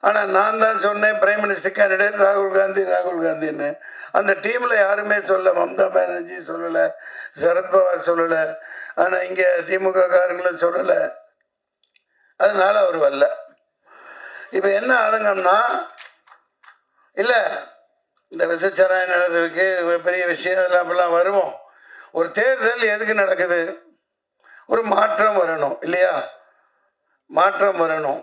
ஆனால் நான் தான் சொன்னேன் பிரைம் மினிஸ்டர் கேண்டிடேட் ராகுல் காந்தி ராகுல் காந்தின்னு. அந்த டீமில் யாருமே சொல்ல மம்தா பானர்ஜி சொல்லலை சரத்பவார் சொல்லலை ஆனால் இங்கே திமுக காரங்களும் சொல்லலை. அதனால அவர் வரல. இப்போ என்ன ஆளுங்கன்னா இல்லை இந்த விசச்சராயம் நடந்திருக்கு பெரிய விஷயம் இதெல்லாம் அப்படிலாம் வருவோம் ஒரு தேர்தல் எதுக்கு நடக்குது? ஒரு மாற்றம் வரணும் இல்லையா? மாற்றம் வரணும்.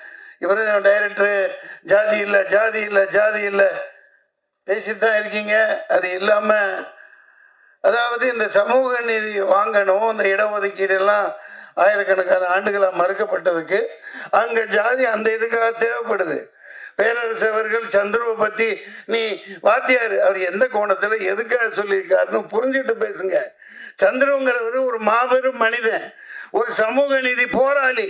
இவர் டைரக்டரு ஜாதி இல்லை ஜாதி இல்லை ஜாதி இல்லை. பேசிட்டு தான் இருக்கீங்க. அது இல்லாமல் அதாவது இந்த சமூக நீதி வாங்கணும் இந்த இடஒதுக்கீடு எல்லாம் ஆயிரக்கணக்கான ஆண்டுகளாக மறுக்கப்பட்டதுக்கு அங்கே ஜாதி அந்த இதுக்காக தேவைப்படுது. பேரரசு அவர்கள் சந்துருவை பற்றி நீ வாத்தியார் அவர் எந்த கோணத்தில் எதுக்காக சொல்லியிருக்காருன்னு புரிஞ்சுட்டு பேசுங்க. சந்திரங்கிறவர் ஒரு மாபெரும் மனிதன் ஒரு சமூக நீதி போராளி.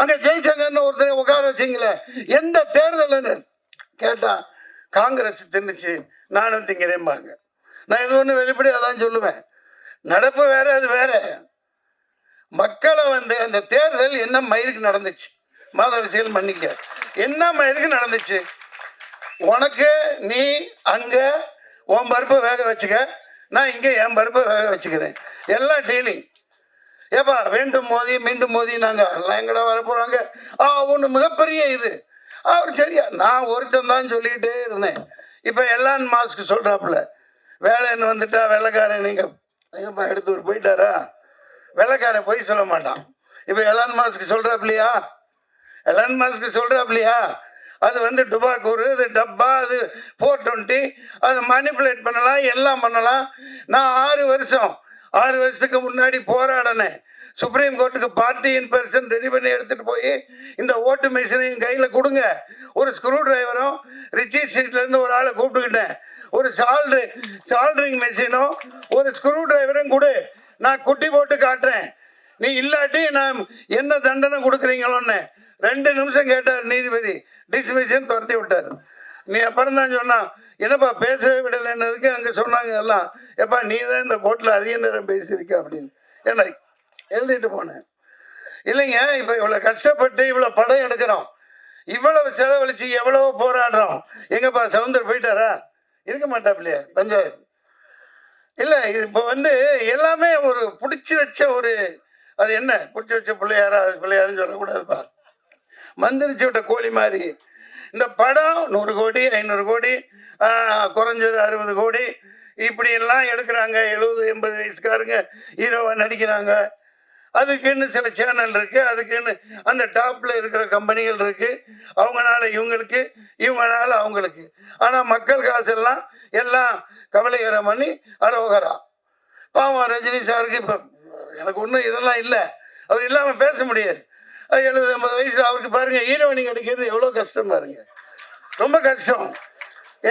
அங்க ஜெய்சங்கர்னு ஒருத்தர் உட்கார வச்சிங்களே எந்த தேர்தல்னு? கேட்டா காங்கிரஸ் தின்னுச்சு நானும் திங்கிறேன்பாங்க நான் இது ஒன்று வெளிப்படையாக தான் சொல்லுவேன். நடப்பு வேற அது வேற. மக்களை வந்து அந்த தேர்தல் என்ன மயிருக்கு நடந்துச்சு? மாதரசியல் மன்னிக்க. என்ன மயிருக்கு நடந்துச்சு? உனக்கு நீ அங்க உன் பருப்பை வேக வச்சுக்க. நான் இங்கே என் பருப்பை வேக வச்சுக்கிறேன். எல்லாம் டீலிங் ஏப்பா வேண்டும் மோதி மீண்டும் மோதி நாங்கள் எல்லாம் எங்கடா வர போகிறாங்க ஆ ஒன்று மிகப்பெரிய இது. அவர் சரியா நான் ஒருத்தன் தான் சொல்லிக்கிட்டே இருந்தேன். இப்போ எல்லாம் மாஸ்க் சொல்கிறாப்புல வேலைன்னு வந்துட்டா வெள்ளைக்காரன் நீங்கள் எங்கப்பா எடுத்து ஒரு போயிட்டாரா? வெள்ளைக்காரன் போய் சொல்ல மாட்டான். இப்போ எலான் மாஸ்க் சொல்கிறாப்புலையா எலான் மாஸ்க் சொல்கிறாப்புலையா அது வந்து டுபாக்கூர் அது டப்பா அது ஃபோர் டுவெண்ட்டி அது மணிப்புலேட் பண்ணலாம் எல்லாம் பண்ணலாம். நான் ஆறு வருஷம் ஆறு வருஷத்துக்கு முன்னாடி போராடினேன். சுப்ரீம் கோர்ட்டுக்கு பார்ட்டி இன் பர்சன் ரெடி பண்ணி எடுத்துட்டு போய் இந்த ஓட்டு மிஷினையும் கையில் கொடுங்க. ஒரு ஸ்க்ரூ டிரைவரும் ரிச்சி ஸ்ட்ரீட்லேருந்து ஒரு ஆளை கூப்பிட்டுக்கிட்டேன். ஒரு சால்ட்ரு சால்ட்ரிங் மிஷினும் ஒரு ஸ்க்ரூ டிரைவரும் கொடு. நான் குட்டி போட்டு காட்டுறேன். நீ இல்லாட்டி நான் என்ன தண்டனை கொடுக்குறீங்களோன்னு. ரெண்டு நிமிஷம் கேட்டார் நீதிபதி. டிஸ்மிஷன் துரத்தி விட்டார். நீ அப்புறம் தான் சொன்னான் என்னப்பா பேசவே விடலைன்னதுக்கு அங்கே சொன்னாங்க எல்லாம். எப்பா நீ தான் இந்த கோர்ட்டில் அதிக நேரம் பேசியிருக்க அப்படின்னு. ஏன்னா எழுதிட்டு போனேன். இல்லைங்க இப்போ இவ்வளோ கஷ்டப்பட்டு இவ்வளோ படம் எடுக்கிறோம். இவ்வளவு செலவழிச்சு எவ்வளவோ போராடுறோம். எங்கப்பா சவுந்தர் போயிட்டாரா? இருக்க மாட்டாப்லையே பஞ்சாயத்து. இல்லை இது இப்போ வந்து எல்லாமே ஒரு பிடிச்சி வச்ச ஒரு அது என்ன? பிடிச்சி வச்ச பிள்ளையாரா அது பிள்ளையாருன்னு சொல்லக்கூடாதுப்பா. மந்திரிச்சு விட்ட கோழி மாதிரி. இந்த படம் நூறு கோடி ஐநூறு கோடி குறைஞ்சது அறுபது கோடி. இப்படி எல்லாம் எடுக்கிறாங்க. எழுபது எண்பது வயசுக்காரங்க ஹீரோவாக நடிக்கிறாங்க. அதுக்குன்னு சில சேனல் இருக்கு. அதுக்குன்னு அந்த டாப்ல இருக்கிற கம்பெனிகள் இருக்கு. அவங்கனால இவங்களுக்கு இவங்களால அவங்களுக்கு. ஆனா மக்கள் காசெல்லாம் எல்லாம் கவலைகரம் பண்ணி அரோகரா. பாவம் ரஜினி சாருக்கு இப்போ எனக்கு ஒன்றும் இதெல்லாம் இல்லை. அவர் இல்லாமல் பேச முடியாது. எழுபது ஐம்பது வயசில் அவருக்கு பாருங்க ஹீரோயினி கிடைக்கிறது எவ்வளோ கஷ்டம் பாருங்க. ரொம்ப கஷ்டம்.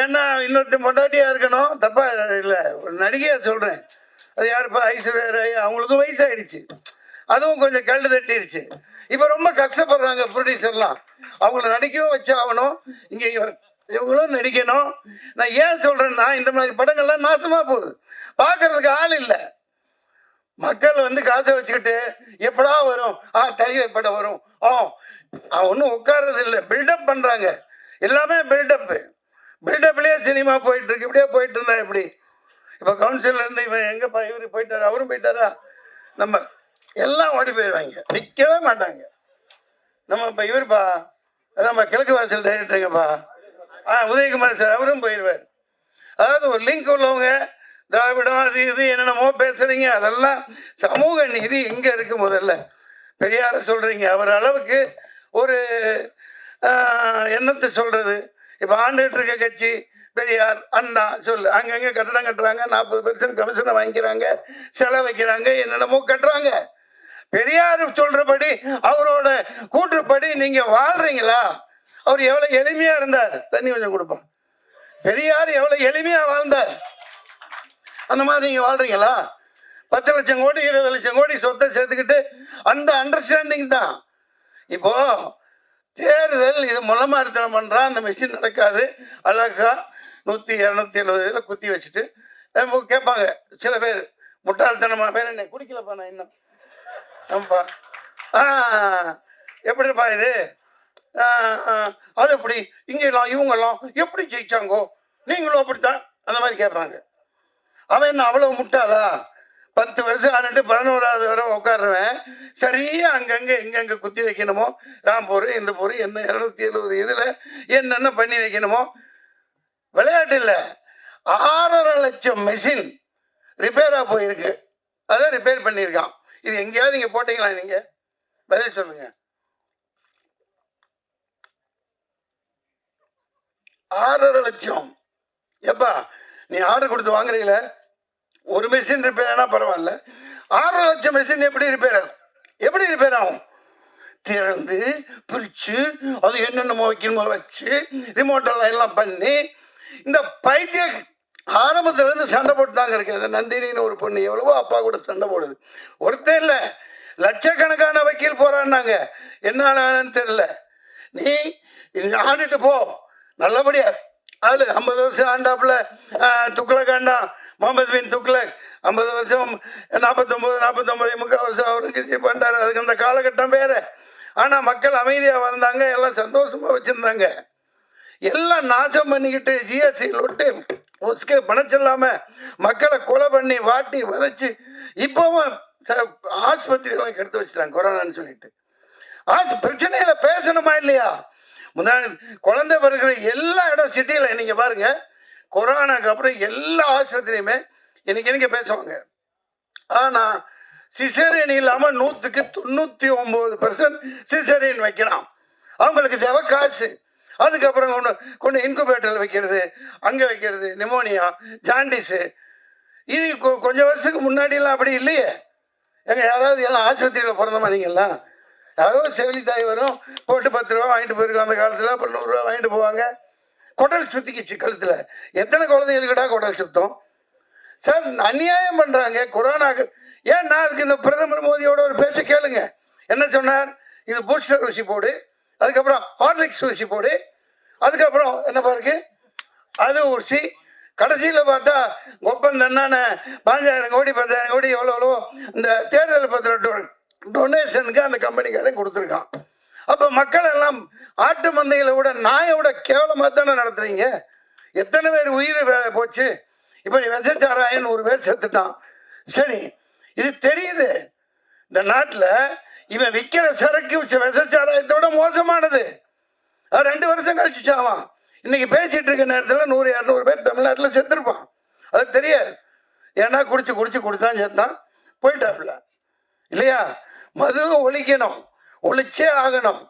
ஏன்னா இன்னொருத்தன் பொண்டாட்டியாக இருக்கணும். தப்பா இல்லை ஒரு நடிகையாக சொல்கிறேன் அது யாருப்பா ஐஸ்வர்யா ராய் அவங்களுக்கும் வயசாயிடுச்சு. அதுவும் கொஞ்சம் கல் தட்டிடுச்சு இப்போ ரொம்ப கஷ்டப்படுறாங்க ப்ரொடியூசர்லாம் அவங்கள நடிக்கவும் வச்சு ஆகணும் இங்கே இவர் இவங்களும் நடிக்கணும். நான் ஏன் சொல்கிறேன்னா இந்த மாதிரி படங்கள்லாம் நாசமாக போகுது. பார்க்கறதுக்கு ஆள் இல்லை. மக்கள் வந்து காசை வச்சுக்கிட்டு எப்படா வரும்? ஆ தலைவர் படம் வரும்? ஆ அவன் ஒன்றும் உட்கார்றது இல்லை. பில்டப் பண்ணுறாங்க எல்லாமே பில்டப்பு பில்டப்லேயே சினிமா போயிட்டு இருக்கு இப்படியே போயிட்டு இருந்தா எப்படி? இப்போ கவுன்சிலர் இருந்து இவன் எங்கப்பா இவரு போயிட்டாரு? அவரும் போயிட்டாரா? நம்ம எல்லாம் ஓடி போயிடுவாங்க. நிற்கவே மாட்டாங்க. நம்ம இப்போ இவருப்பா அதான் நம்ம கிழக்கு வாசல் டைரக்டருங்கப்பா ஆ உதயகுமார் சார் அவரும் போயிடுவார். அதாவது ஒரு லிங்க் உள்ளவங்க திராவிடம் அது இது என்னென்னமோ பேசுறீங்க? அதெல்லாம் சமூக நீதி எங்க இருக்கு முதல்ல? பெரியார சொல்றீங்க. அவர் அளவுக்கு ஒரு எண்ணத்தை என்னத்தை சொல்றது? இப்போ ஆண்டுகிட்டு இருக்க கட்சி பெரியார் அண்ணா சொல்லு அங்கங்கே கட்டடம் கட்டுறாங்க நாற்பது பெர்சன்ட் கமிஷனை வாங்கிக்கிறாங்க செலவு வைக்கிறாங்க என்னென்னமோ கட்டுறாங்க. பெரியார் சொல்றபடி அவரோட கூற்றுப்படி நீங்க வாழ்றீங்களா? அவர் எவ்வளவு எளிமையா இருந்தார். தண்ணி கொஞ்சம் கொடுப்பான் பெரியார் எவ்வளவு எளிமையா வாழ்ந்தார். அந்த மாதிரி நீங்கள் வாழ்றீங்களா? பத்து லட்சம் கோடி இருபது லட்சம் கோடி சொத்தை சேர்த்துக்கிட்டு அந்த அண்டர்ஸ்டாண்டிங் தான். இப்போ தேர்தல் இது முளமாரித்தனம் பண்ணுறான் அந்த மிஷின் நடக்காது. அழகா நூற்றி இரநூத்தி எழுபது இதில் குத்தி வச்சுட்டு கேட்பாங்க. சில பேர் முட்டாள்தனமா பேர் என்ன குடிக்கலப்பா நான் இன்னும். ஆமாப்பா. ஆ எப்படிப்பா இது? அது எப்படி? இங்கெல்லாம் இவங்கெல்லாம் எப்படி ஜெயிச்சாங்கோ? நீங்களும் அப்படித்தான். அந்த மாதிரி கேட்பாங்க. அவன் என்ன அவ்வளவு முட்டாளா? பத்து வருஷம் ஆனிட்டு பதினோராவது வரை உட்காடுறவன் சரியா அங்கங்கே எங்கெங்கே குத்தி வைக்கணுமோ? ராம்பூர் இந்த பூர் என்ன இரநூத்தி எழுபது இதில் என்னென்ன பண்ணி வைக்கணுமோ? விளையாட்டு இல்லை. ஆறரை லட்சம் மெஷின் ரிப்பேராக போயிருக்கு. அதை ரிப்பேர் பண்ணியிருக்கான். இது எங்கேயாவது நீங்கள் போட்டீங்களா நீங்கள் பதில் சொல்லுங்க. ஆறரை லட்சம். எப்பா நீ ஆர்டர் கொடுத்து வாங்குறீங்கள? ஒரு மிஷின் ரிப்பேர் ஆனால் பரவாயில்ல. ஆறரை லட்சம் மிஷின் எப்படி ரிப்பேர் ஆகும்? எப்படி ரிப்பேர் ஆகும்? திறந்து பிரித்து அது என்னென்னமோ வைக்கணுமோ வச்சு ரிமோட்டெல்லாம் எல்லாம் பண்ணி இந்த பைத்திய ஆரம்பத்துலேருந்து சண்டை போட்டு தாங்க இருக்குது அந்த நந்தினின்னு ஒரு பொண்ணு எவ்வளவோ அப்பா கூட சண்டை போடுது. ஒருத்தன் இல்லை. லட்சக்கணக்கான வக்கீல் போகிறான்னாங்க என்ன ஆனான்னு தெரியல. நீ ஆடிட்டு போ. நல்லபடியா ஆளு ஐம்பது வருஷம் ஆண்டாப்புல துக்ளக் ஆண்டா முகமது பின் துக்ளக். ஐம்பது வருஷம் நாற்பத்தொம்பது நாற்பத்தொம்பது முக்கால் வருஷம் அவருக்கு பண்ணார் அதுக்கு அந்த காலகட்டம் வேறு. ஆனால் மக்கள் அமைதியாக வாழ்ந்தாங்க எல்லாம் சந்தோஷமாக வச்சுருந்தாங்க. எல்லாம் நாசம் பண்ணிக்கிட்டு ஜிஎஸ்டி லொட்டு உஸ்கே பணம் மக்களை கொலை பண்ணி வாட்டி வதச்சி இப்போவும் ச- ஆஸ்பத்திரியெல்லாம் கெடுத்து வச்சுட்டாங்க கொரோனான்னு சொல்லிட்டு. ஆஸ் பிரச்சனையில பேசணுமா இல்லையா? முன்னாடி குழந்தை பிறகுற எல்லா இடம் சிட்டியில் நீங்கள் பாருங்கள் கொரோனாக்கு அப்புறம் எல்லா ஆஸ்பத்திரியுமே இன்னைக்கு இன்னைக்கு பேசுவாங்க. ஆனால் சிசேரியன் இல்லாமல் நூற்றுக்கு தொண்ணூற்றி ஒம்பது பர்சன்ட் சிசேரியன் வைக்கலாம். அவங்களுக்கு தேவை காசு. அதுக்கப்புறம் கொண்டு கொண்டு இன்குபேட்டரில் வைக்கிறது அங்கே வைக்கிறது நிமோனியா ஜாண்டிஸு இது கொ- கொஞ்சம் வருஷத்துக்கு முன்னாடிலாம் அப்படி இல்லையே. எங்கள் யாராவது எல்லாம் ஆஸ்பத்திரியில் பிறந்த மாதிரிங்களா அதாவது செவிலி தாய் வரும். போட்டு பத்து ரூபா வாங்கிட்டு போயிருக்கோம் அந்த காலத்தில். அப்புறம் நூறுரூவா வாங்கிட்டு போவாங்க. குடல் சுத்திக்குச்சு கழுத்தில். எத்தனை குழந்தைகளுக்குடா குடல் சுத்தம்? சார் அநியாயம் பண்ணுறாங்க கொரோனாக்கு ஏன் நான் அதுக்கு இந்த பிரதமர் மோடியோட ஒரு பேச்சை கேளுங்க. என்ன சொன்னார்? இது பூஸ்டர் ஊசி போடு. அதுக்கப்புறம் ஹார்லிக்ஸ் ஊசி போடு. அதுக்கப்புறம் என்ன பாருக்கு? அது ஊசி கடைசியில் பார்த்தா ஒப்பந்தம் என்னென்ன பதினஞ்சாயிரம் கோடி பத்தாயிரம் கோடி எவ்வளோ எவ்வளோ இந்த தேர்தல் பத்திரம் டொனேஷனுக்கு அந்த கம்பெனிக்காரன் கொடுத்துருக்கான். அப்போ மக்கள் எல்லாம் ஆட்டு மந்தைகளை விட நாயை விட கேவலமாக தானே நடத்துறீங்க? எத்தனை பேர் உயிர் வேலை போச்சு? இப்போ நீ விசச்சாராயன் ஒரு பேர் செத்துட்டான். சரி இது தெரியுது. இந்த நாட்டில் இவன் விற்கிற சரக்கு விசச்சாராயத்தோட மோசமானது. அது ரெண்டு வருஷம் கழிச்சு இன்னைக்கு பேசிட்டு இருக்க நேரத்தில் நூறு இரநூறு பேர் தமிழ்நாட்டில் செத்துருப்பான். அது தெரியாது. ஏன்னா குடிச்சு குடிச்சு குடித்தான் செத்தான். போயிட்டாப்புல. இல்லையா? மது ஒழிக்கணும். ஒழிச்சே ஆகணும்.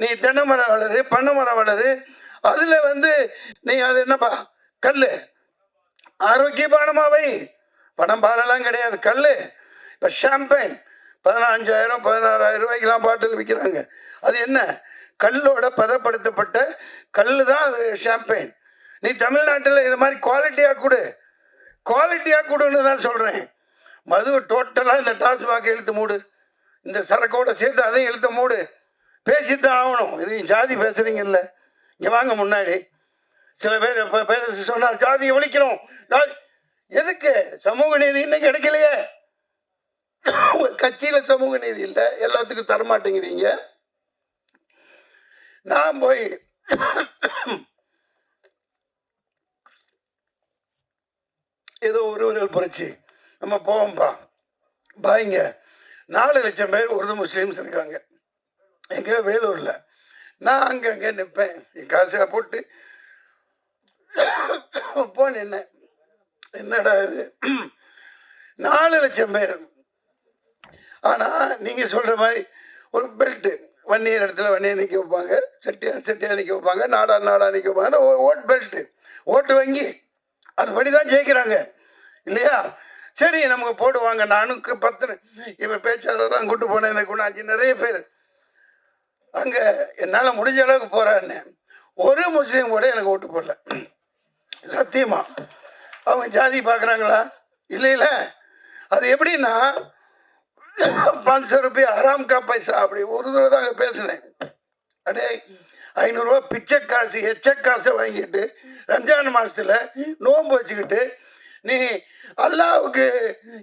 நீ தென்னை மரம் வளரு பண்ணை மரம் வளரு. அதில் வந்து நீ அது என்னப்பா? கல் ஆரோக்கியமானமாவை பணம் பாலெல்லாம் கிடையாது. கல் இப்போ ஷாம்பைன் பதினஞ்சாயிரம் பதினாறாயிரம் ரூபாய்க்கெல்லாம் பாட்டில் விற்கிறாங்க அது என்ன? கல்லோட பதப்படுத்தப்பட்ட கல் தான் அது ஷாம்பெயின் நீ தமிழ்நாட்டில் இது மாதிரி குவாலிட்டியாக கொடு. குவாலிட்டியாக கொடுன்னு தான் சொல்கிறேன் மது டோட்டலாக இந்த டாஸ்மாக இழுத்து மூடு. இந்த சரக்கோட சேர்த்து அதையும் எழுத்த மூடு. பேசித்தான் ஆகணும். இது ஜாதி பேசுறீங்கல்ல. இங்கே வாங்க முன்னாடி. சில பேர் இப்போ பேர் சொன்னார் ஜாதியை ஒழிக்கணும் எதுக்கு? சமூக நீதி இன்னைக்கு கிடைக்கலையே. கட்சியில் கட்சியில சமூக நீதி இல்லை. எல்லாத்துக்கும் தரமாட்டேங்கிறீங்க நான் போய் ஏதோ ஒரு ஒரு புரட்சி. நம்ம போவோம்ப்பா பாய்ங்க. நாலு லட்சம் பேர் உருது முஸ்லீம்ஸ் இருக்காங்க. எங்க? வேலூர்ல. நான் அங்கங்க நிற்பேன் என் காசை போட்டு போ நின்னேன் என்னடா இது? நாலு லட்சம் பேர். ஆனா நீங்க சொல்ற மாதிரி ஒரு பெல்ட் வன்னியர் இடத்துல வன்னியர் நிற்க வைப்பாங்க. செட்டியார் செட்டியார் நிற்க வைப்பாங்க. நாடா நாடா நிற்க வைப்பாங்க. ஓ- ஓட் பெல்ட் ஓட்டு வங்கி. அதுபடி தான் ஜெயிக்கிறாங்க. இல்லையா? சரி நமக்கு போடுவாங்க. நானும் கு- பத்து இவன் பேச்சாளர்லாம் கூட்டு போனேன். எனக்கு குணாச்சி நிறைய பேர். அங்க என்னால முடிஞ்ச அளவுக்கு போறான்னு. ஒரு முஸ்லீம் கூட எனக்கு ஓட்டு போடல. சத்தியமா. அவங்க ஜாதி பார்க்குறாங்களா இல்லை இல்லை. அது எப்படின்னா பாஞ்சு ரூபாய் ஆறாம் கா பைசா அப்படி ஒரு தடவை தான் அங்கே பேசினேன். அடே ஐநூறுரூவா பிச்சை காசு எச்ச காசை வாங்கிட்டு ரம்ஜான் மாசத்துல நோன்பு வச்சுக்கிட்டு நீ அல்லாவுக்கு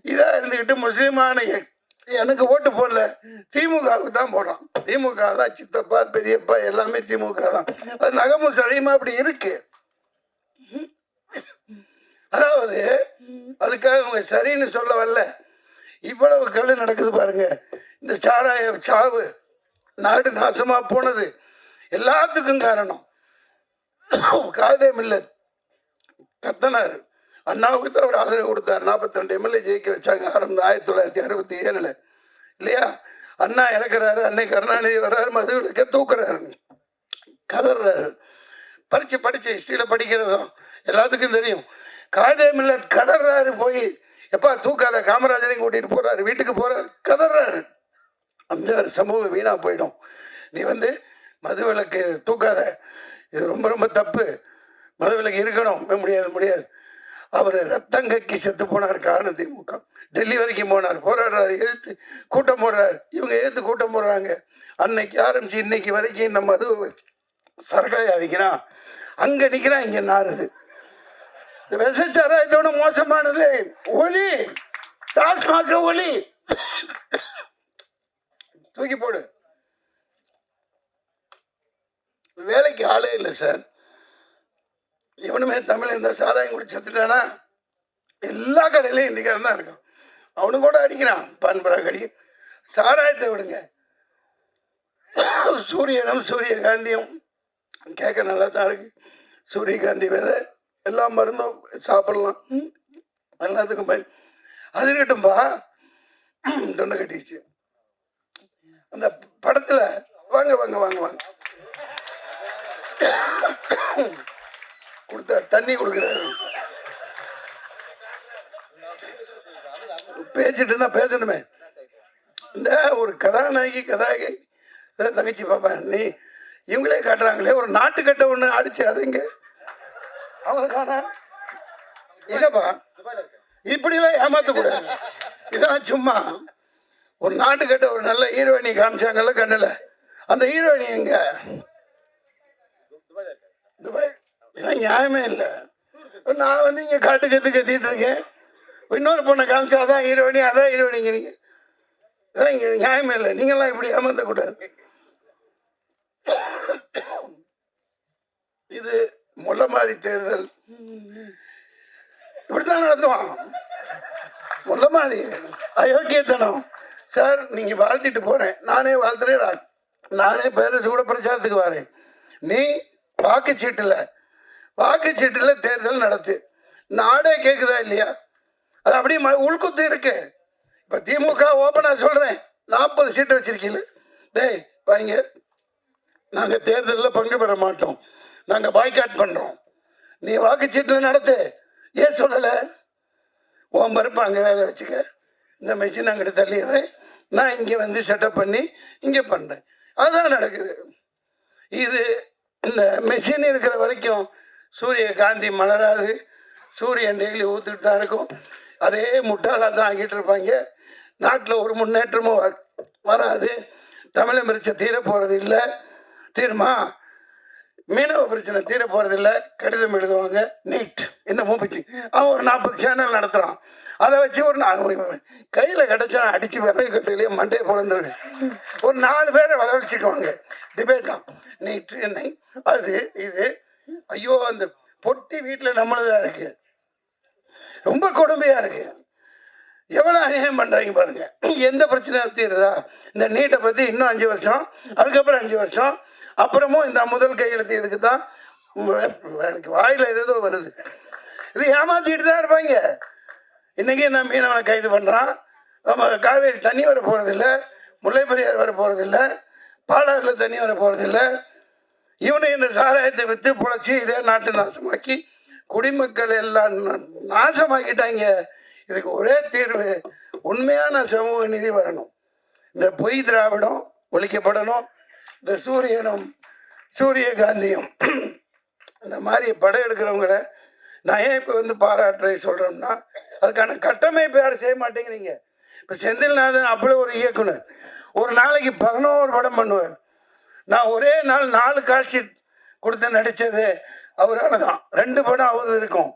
இதாக இருந்துக்கிட்டு முஸ்லீமான எ- எனக்கு ஓட்டு போடல. திமுகவுக்கு தான் போடுறான் திமுக தான் சித்தப்பா பெரியப்பா எல்லாமே திமுக தான். அது நகமும் சரியமா அப்படி இருக்கு. அதாவது அதுக்காக அவங்க சரின்னு சொல்ல வரல. இவ்வளவு கல் நடக்குது பாருங்க. இந்த சாராய சாவு நாடு நாசமா போனது. எல்லாத்துக்கும் காரணம். காதே மில்ல கத்தனார். அண்ணாவுக்கு தான் அவர் ஆதரவு கொடுத்தார். 42 ரெண்டு எம்எல்ஏ ஜெயிக்க வச்சாங்க. ஆரம்பம் ஆயிரத்தி தொள்ளாயிரத்தி அறுபத்தி ஏழுல. இல்லையா? அண்ணா இறக்குறாரு. அன்னை கருணாநிதி வர்றாரு. மதுவிலக்க தூக்குறாரு. கதறாரு. படிச்சு படிச்சு ஹிஸ்டரியில படிக்கிறதும் எல்லாத்துக்கும் தெரியும். காதே மில்லத் கதறாரு போய். எப்பா தூக்காத காமராஜரையும் கூட்டிட்டு போறாரு. வீட்டுக்கு போறாரு. கதறாரு. அந்த சமூகம் வீணா போயிடும். நீ வந்து மதுவிலக்கு தூக்காத. இது ரொம்ப ரொம்ப தப்பு. மதுவிலக்கு இருக்கணும். முடியாது முடியாது. அவர் ரத்தங்கக்கி செத்து போனார் காரணம் திமுக. டெல்லி வரைக்கும் போனார் போராடுறாரு எழுத்து கூட்டம் போடுறாரு. இவங்க எழுத்து கூட்டம் போடுறாங்க. அன்னைக்கு ஆரம்பிச்சு இன்னைக்கு வரைக்கும் நம்ம அது சரகாயா விற்கிறான். அங்க நிக்கிறான் இங்க நாறுது இந்த விசச்சாராயத்தோட மோசமானது. ஒலி டாஸ்மாக ஒலி. தூக்கி போடு. வேலைக்கு ஆளே இல்லை சார். இவனுமே தமிழ் இந்த சாராயம் குடி செத்துட்டானா? எல்லா கடையிலையும் இந்திக்காரன் தான் இருக்கான். அவனு கூட அடிக்கிறான். பான்பரா கடி சாராயத்தை விடுங்க. சூரியனும் சூரியகாந்தியும். கேட்க நல்லா தான் இருக்கு. சூரியகாந்தி விதை எல்லா மருந்தும் சாப்பிடலாம். எல்லாத்துக்கும் பயன். அது இருக்கட்டும்பா. தொண்டை கட்டிடுச்சு. அந்த படத்துல வாங்க வாங்க வாங்க வாங்க. கொடுத்தாரு தண்ணி கொடுக்குறாரு. பேசிட்டு இருந்தா பேசணுமே. இந்த ஒரு கதாநாயகி கதாநாயகி தங்கச்சி பாப்பா நீ இவங்களே காட்டுறாங்களே ஒரு நாட்டுக்கட்டை ஒன்று அடிச்சு அது இங்க. அவங்க காணா இப்படிலாம் ஏமாத்தக்கூடாது இதான் சும்மா. ஒரு நாட்டுக்கட்டை ஒரு நல்ல ஹீரோயினி காமிச்சாங்கல்ல கண்ணில். அந்த ஹீரோயினி எங்க? துபாய் இதெல்லாம் நியாயமே இல்லை. நான் வந்து இங்கே காட்டு கத்து கத்திட்டு இருக்கேன். இன்னொரு பொண்ணை காமிச்சா அதான் ஹீரோயினி அதான் ஹீரோயினிங்க நீங்கள் இதெல்லாம் இங்கே நியாயமே இல்லை. நீங்களாம் இப்படி ஏமாந்தக்கூடாது இது முள்ளமாரி தேர்தல். இப்படித்தான் நடத்துவான். முள்ளமாரி அயோக்கியத்தனம். சார் நீங்க வாழ்த்திட்டு போறேன். நானே வாழ்த்துறேன். நானே பேரரசு கூட பிரச்சாரத்துக்கு வரேன். நீ வாக்குச்சீட்டுல வாக்குச்சீட்டில் தேர்தல் நடத்து நாடே கேட்குதா இல்லையா? அது அப்படியே ம- உள்குத்து இருக்கு. இப்போ திமுக ஓப்பனாக சொல்கிறேன் நாற்பது சீட்டு வச்சிருக்கீங்க டேய் வாங்க. நாங்கள் தேர்தலில் பங்கு பெற மாட்டோம். நாங்கள் பாய்காட் பண்ணுறோம் நீ வாக்குச்சீட்டு நடத்து. ஏன் சொல்லலை? உன் பருப்பு அங்கே வேக வச்சுக்க. இந்த மிஷின் அங்கிட்ட தள்ளிடுறேன். நான் இங்கே வந்து செட்டப் பண்ணி இங்கே பண்ணுறேன் அதுதான் நடக்குது. இது இந்த மிஷின் இருக்கிற வரைக்கும் சூரிய காந்தி மலராது. சூரியன் டெய்லி ஊற்றுட்டு தான் இருக்கும். அதே முட்டாளாக தான் ஆகிட்டு இருப்பாங்க. நாட்டில் ஒரு முன்னேற்றமும் வ- வராது. தமிழை பிரச்சனை தீர போகிறது இல்லை. தீருமா? மீனவ பிரச்சனை தீர போகிறது இல்லை. கடிதம் எழுதுவாங்க. நீட் என்ன பிச்சு அவன் ஒரு நாற்பது சேனல் நடத்துகிறான் அதை வச்சு ஒரு நாலு கையில் கிடச்சா அடித்து விறகு கட்டையிலேயே மண்டையை பிறந்துடு ஒரு நாலு பேரை வரவழைச்சிக்குவாங்க. டிபேட் தான். நீட் என்னை? அது இது. ஐயோ அந்த பொட்டி வீட்டில் நம்மளதாக இருக்கு. ரொம்ப கொடுமையாக இருக்கு. எவ்வளோ அநியாயம் பண்ணுறீங்க பாருங்க. எந்த பிரச்சனையும் தீருதா? இந்த நீட்டை பற்றி இன்னும் அஞ்சு வருஷம் அதுக்கப்புறம் அஞ்சு வருஷம் அப்புறமும் இந்த முதல் கையெழுத்து இதுக்கு தான் எனக்கு வாயில் ஏதோ வருது. இது ஏமாத்திட்டு தான் இருப்பாங்க. இன்றைக்கி நான் மீனவனை கைது பண்ணுறான் காவேரி தண்ணி வர போகிறதில்ல முல்லை பெரியார் வர போகிறதில்ல பாலாறில் தண்ணி வர போகிறதில்ல இவனை இந்த சாராயத்தை விற்று பொழைச்சி இதே நாட்டை நாசமாக்கி குடிமக்கள் எல்லாம் நாசமாக்கிட்டாங்க. இதுக்கு ஒரே தீர்வு உண்மையான சமூக நிதி வரணும். இந்த பொய் திராவிடம் ஒழிக்கப்படணும். இந்த சூரியனும் சூரியகாந்தியும் இந்த மாதிரி படம் எடுக்கிறவங்கள நான் ஏன் இப்போ வந்து பாராட்டுறை சொல்கிறோம்னா அதுக்கான கட்டமைப்பு யாரும் செய்ய மாட்டேங்கிறீங்க. இப்போ செந்தில்நாதன் அப்படி ஒரு இயக்குனர். ஒரு நாளைக்கு பதினோரு படம் பண்ணுவார். நான் ஒரே நாள் நாலு காட்சி கொடுத்து நடித்தது அவரால் தான் ரெண்டு படம் அவரு இருக்கும்.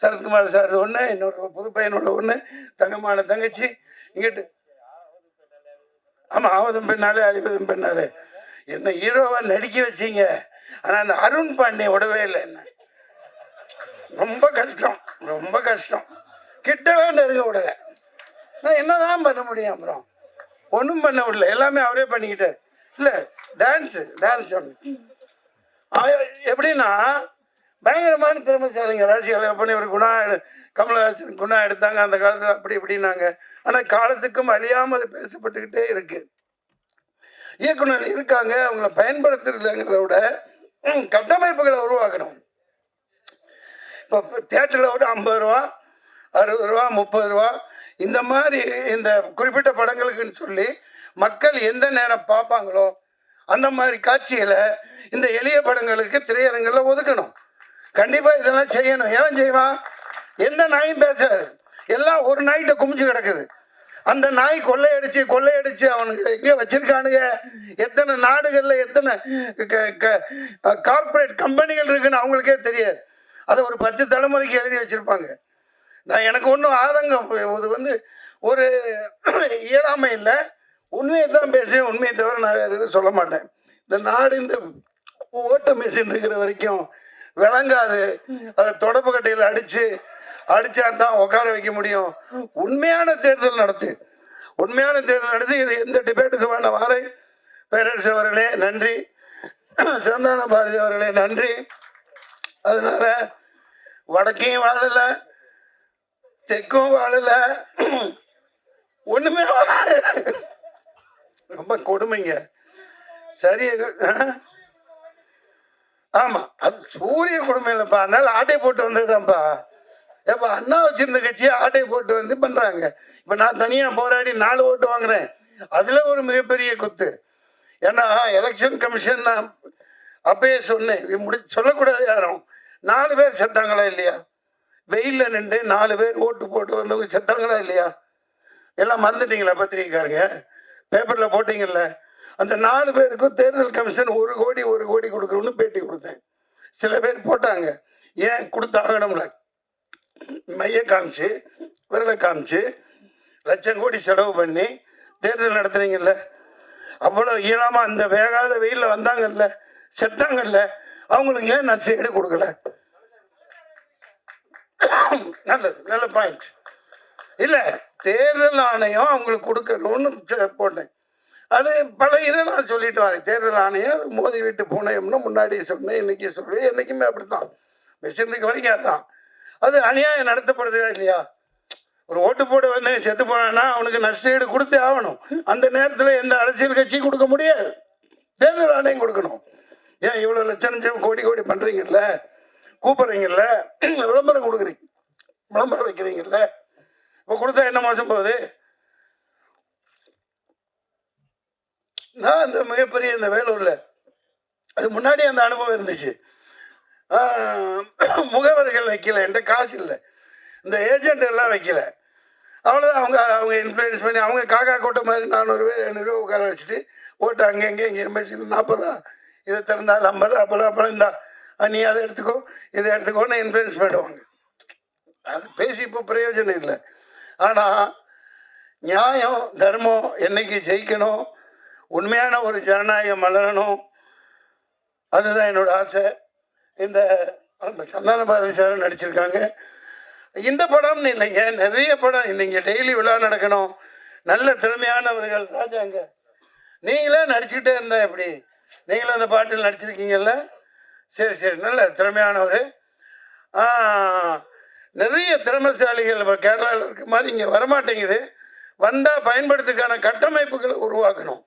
சரத்குமார் சார் ஒன்று இன்னொரு புது பையனோட ஒன்று தங்கமான தங்கச்சி. இங்கிட்டு ஆமாம் ஆவதும் பெண்ணாலே அழிவதும் பெண்ணாலே என்ன ஹீரோவாக நடிக்க வச்சீங்க? ஆனால் அந்த அருண் பாண்டிய விடவே இல்லை என்ன. ரொம்ப கஷ்டம் ரொம்ப கஷ்டம். கிட்டவே நெருங்க விடல. நான் என்னதான் பண்ண முடியும் அப்புறம்? ஒன்றும் பண்ண விடல எல்லாமே அவரே பண்ணிக்கிட்டார். இல்லை டான்ஸு டான்ஸ் ஒன்று எப்படின்னா பயங்கரமான திறமைசாலிங்க ராசிகள் பண்ணி ஒரு குணா எடு- கமலஹாசன் குணா எடுத்தாங்க அந்த காலத்தில் அப்படி இப்படின்னாங்க. ஆனால் காலத்துக்கும் அழியாமல் அது பேசப்பட்டுக்கிட்டே இருக்கு. இயக்குனர் இருக்காங்க அவங்கள பயன்படுத்துறதுங்கிறத விட கட்டமைப்புகளை உருவாக்கணும். இப்போ தேட்டரில் ஒரு ஐம்பது ரூபா அறுபது ரூபா முப்பது ரூபா இந்த மாதிரி இந்த குறிப்பிட்ட படங்களுக்குன்னு சொல்லி மக்கள் எந்த நேரம் பார்ப்பாங்களோ அந்த மாதிரி காட்சிகளை இந்த எளிய படங்களுக்கு திரையரங்கில் ஒதுக்கணும். கண்டிப்பாக இதெல்லாம் செய்யணும். ஏன் செய்வான் எந்த நாயும் பேசாது. எல்லாம் ஒரு நாய்கிட்ட குமிஞ்சு கிடக்குது. அந்த நாய் கொள்ளையடிச்சு கொள்ளையடிச்சு அவனுக்கு எங்கே வச்சிருக்கானுங்க? எத்தனை நாடுகளில் எத்தனை கார்ப்பரேட் கம்பெனிகள் இருக்குன்னு அவங்களுக்கே தெரியாது. அதை ஒரு பத்து தலைமுறைக்கு எழுதி வச்சிருப்பாங்க. நான் எனக்கு ஒன்றும் ஆதங்கம். இது வந்து ஒரு இயலாமை இல்லை. உண்மையை தான் பேசுவேன் உண்மையை தவிர நான் வேறு எதுவும் சொல்ல மாட்டேன். இந்த நாடு இந்த ஓட்ட மிஷின் இருக்கிற வரைக்கும் விளங்காது. அதை தொடப்பு கட்டையில் அடித்து அடித்தா தான் உட்கார வைக்க முடியும். உண்மையான தேர்தல் நடத்து. உண்மையான தேர்தல் நடத்தி இது எந்த டிபேட்டுக்கு வேண்ட வாரை பேரரசு அவர்களே நன்றி. சந்தான பாரதி அவர்களே நன்றி. அதனால வடக்கையும் வாழலை தெற்கும் வாழலை. ஒண்ணுமே வாழல. ரொம்ப கொடுமைங்க. சரி ஆமா அது சூரிய கொடுமை இல்லைப்பா அதனால ஆட்டை போட்டு வந்ததுதான்ப்பா. ஏப்பா அண்ணா வச்சிருந்த கட்சியை ஆட்டை போட்டு வந்து பண்றாங்க. இப்ப நான் தனியா போராடி நாலு ஓட்டு வாங்குறேன். அதுல ஒரு மிகப்பெரிய குத்து. ஏன்னா எலெக்ஷன் கமிஷன் நான் அப்பயே சொன்னேன். முடி சொல்லக்கூடாது யாரும். நாலு பேர் செத்தாங்களா இல்லையா? வெயில்ல நின்று நாலு பேர் ஓட்டு போட்டு வந்தவங்க செத்தாங்களா இல்லையா? எல்லாம் மறந்துட்டீங்களா பத்திரிக்கைக்காரங்க பேப்பர்ல போட்டீங்கல்ல அந்த நாலு பேருக்கும் தேர்தல் கமிஷன் ஒரு கோடி ஒரு கோடி கொடுக்கணும்னு பேட்டி கொடுத்தேன். சில பேர் போட்டாங்க. ஏன் கொடுத்தாகணும்ல? மைய காமிச்சு விரலை காமிச்சு லட்சம் கோடி செலவு பண்ணி தேர்தல் நடத்துறீங்கல்ல அவ்வளோ ஈழமா அந்த வேகாத வெயிலில் வந்தாங்கல்ல செத்தாங்கல்ல அவங்களுக்கு ஏன் நஷ்டஈடு கொடுக்கல? நல்லது நல்ல பாயிண்ட் இல்லை தேர்தல் ஆணையம் அவங்களுக்கு கொடுக்கணும்னு போட்டேன். அது பல இதை நான் சொல்லிட்டு வரேன். தேர்தல் ஆணையம் அது மோதி விட்டு பூனையம்னு முன்னாடி சொன்னேன் இன்னைக்கு சொல்லுவேன் என்றைக்குமே அப்படித்தான். மிஷினுக்கு வரைக்கும் அதுதான் அது அநியாயம் நடத்தப்படுதா இல்லையா? ஒரு ஓட்டு போட வந்து செத்து போனான்னா அவனுக்கு நஷ்டஈடு கொடுத்தே ஆகணும். அந்த நேரத்தில் எந்த அரசியல் கட்சியும் கொடுக்க முடியாது. தேர்தல் ஆணையம் கொடுக்கணும். ஏன் இவ்வளோ லட்சம் லட்சம் கோடி கோடி பண்ணுறீங்கல்ல கூப்பிட்றீங்கல்ல? விளம்பரம் கொடுக்குறீங்க. விளம்பரம் வைக்கிறீங்கல்ல? இப்போ கொடுத்தா என்ன மோசம் போகுது? நான் அந்த மிகப்பெரிய இந்த வேலூரில் அது முன்னாடி அந்த அனுபவம் இருந்துச்சு. முகவர்கள் வைக்கல என்கிட்ட காசு இல்லை. இந்த ஏஜென்ட் எல்லாம் வைக்கல. அவ்வளோதான் அவங்க அவங்க இன்ஃப்ளூயன்ஸ் பண்ணி அவங்க காக்கா கூட்டம் மாதிரி நானூறு பேர் ஐநூறுரூவா உட்கார வச்சுட்டு ஓட்டு அங்கே இங்கே இங்கே மெஷின் நாற்பதா இதை திறந்தால் ஐம்பது அப்பளம் அப்பளம் இந்தா நீ அதை எடுத்துக்கோ இதை எடுத்துக்கோன்னு இன்ஃப்ளூயன்ஸ் பண்ணிடுவாங்க அது பேசி இப்போ பிரயோஜனம் இல்லை. ஆனால் நியாயம் தர்மம் என்னைக்கு ஜெயிக்கணும்? உண்மையான ஒரு ஜனநாயகம் மலரணும் அதுதான் என்னோட ஆசை. இந்த சந்தான பாரதி சார் நடிச்சிருக்காங்க. இந்த படம்னு இல்லைங்க நிறைய படம் இல்லைங்க டெய்லி விழா நடக்கணும். நல்ல திறமையானவர்கள் ராஜாங்க. நீங்களே நடிச்சுக்கிட்டே இருந்தா எப்படி? நீங்களும் அந்த பாட்டில் நடிச்சிருக்கீங்கல்ல? சரி சரி நல்ல திறமையானவர். நிறைய திறமைசாலிகள் கேரளாவில் இருக்க மாதிரி இங்கே வரமாட்டேங்குது. வந்தால் பயன்படுத்துக்கான கட்டமைப்புகளை உருவாக்கணும்.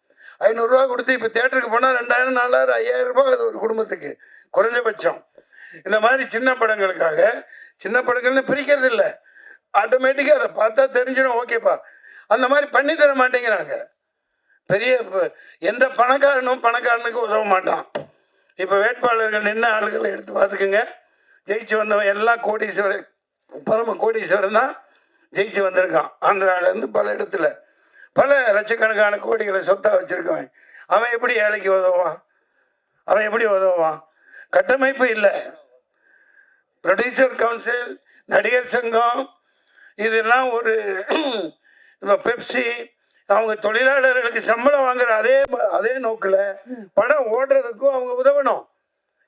ஐநூறுரூவா கொடுத்து இப்போ தேட்டருக்கு போனால் ரெண்டாயிரம் நாலாயிரம் ஐயாயிரம் ரூபாய் அது ஒரு குடும்பத்துக்கு. குறைஞ்சபட்சம். இந்த மாதிரி சின்ன படங்களுக்காக சின்ன படங்கள்னு பிரிக்கிறது இல்லை. ஆட்டோமேட்டிக்காக அதை பார்த்தா தெரிஞ்சிடும். ஓகேப்பா அந்த மாதிரி பண்ணி தர மாட்டேங்கிறாங்க. பெரிய எந்த பணக்காரனும் பணக்காரனுக்கு உதவ மாட்டான். இப்போ வேட்பாளர்கள் நின்ன ஆளுகளை எடுத்து பார்த்துக்குங்க. ஜெயிச்சு வந்தவன் எல்லாம் கோடீஸ்வரர் பரம கோடீஸ்வரன் தான் ஜெயிச்சு வந்திருக்கான். ஆந்திராவிலேருந்து பல இடத்துல பல லட்சக்கணக்கான கோடிகளை சொத்தாக வச்சுருக்கவன். அவன் எப்படி ஏழைக்கு உதவுவான்? அவன் எப்படி உதவுவான்? கட்டமைப்பு இல்லை. ப்ரொடியூசர் கவுன்சில் நடிகர் சங்கம் இதெல்லாம் ஒரு இந்த பெப்சி அவங்க தொழிலாளர்களுக்கு சம்பளம் வாங்குற அதே அதே நோக்கில் படம் ஓடுறதுக்கும் அவங்க உதவணும்.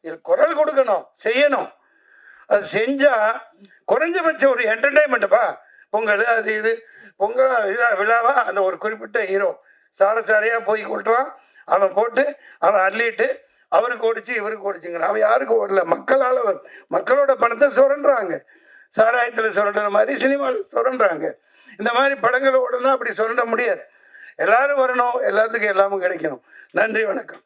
இது குரல் கொடுக்கணும் செய்யணும். அது செஞ்சா குறைஞ்சபட்சம் ஒரு என்டர்டைன்மெண்ட்டுப்பா பொங்கல் அது இது. பொங்கல் இதா விழாவா அந்த ஒரு குறிப்பிட்ட ஹீரோ சார சாரையாக போய் கொட்டுறான் அவன் போட்டு அவன் அள்ளிட்டு அவருக்கு ஓடிச்சு இவருக்கு ஓடிச்சுங்கிறான் அவன் யாருக்கு ஓடல. மக்களால் மக்களோட பணத்தை சுரண்டுறாங்க. சாராயத்தில் சுரண்டுற மாதிரி சினிமாவில் சுரண்டுறாங்க. இந்த மாதிரி படங்கள் ஓடனா அப்படி சுரண்ட முடியாது. எல்லாரும் வரணும். எல்லாத்துக்கும் எல்லாமும் கிடைக்கணும். நன்றி வணக்கம்.